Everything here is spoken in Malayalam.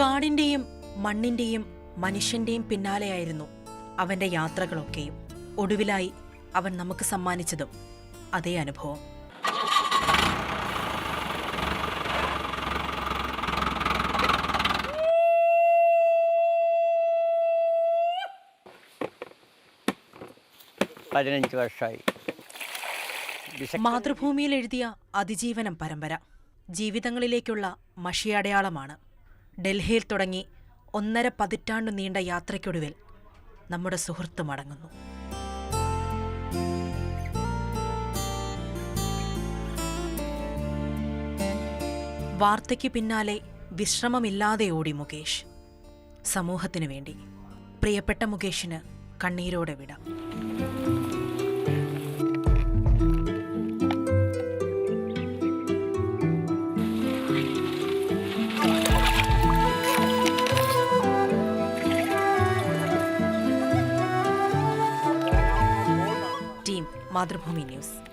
കാടിന്റെയും മണ്ണിന്റെയും മനുഷ്യന്റെയും പിന്നാലെയായിരുന്നു അവന്റെ യാത്രകളൊക്കെയും. ഒടുവിലായി അവൻ നമുക്ക് സമ്മാനിച്ചതും അതേ അനുഭവം. പതിനഞ്ച് വർഷമായി. മാതൃഭൂമിയിൽ എഴുതിയ അതിജീവനം പരമ്പര ജീവിതങ്ങളിലേക്കുള്ള മഷിയടയാളമാണ്. ഡൽഹിയിൽ തുടങ്ങി ഒന്നര പതിറ്റാണ്ട് നീണ്ട യാത്രയ്ക്കൊടുവിൽ നമ്മുടെ സുഹൃത്ത് മടങ്ങുന്നു. വാർത്തയ്ക്ക് പിന്നാലെ വിശ്രമമില്ലാതെ ഓടി മുകേഷ്. സമൂഹത്തിനു വേണ്ടി. പ്രിയപ്പെട്ട മുകേഷിന് കണ്ണീരോടെ വിടാം. മാതൃഭൂമി ന്യൂസ്.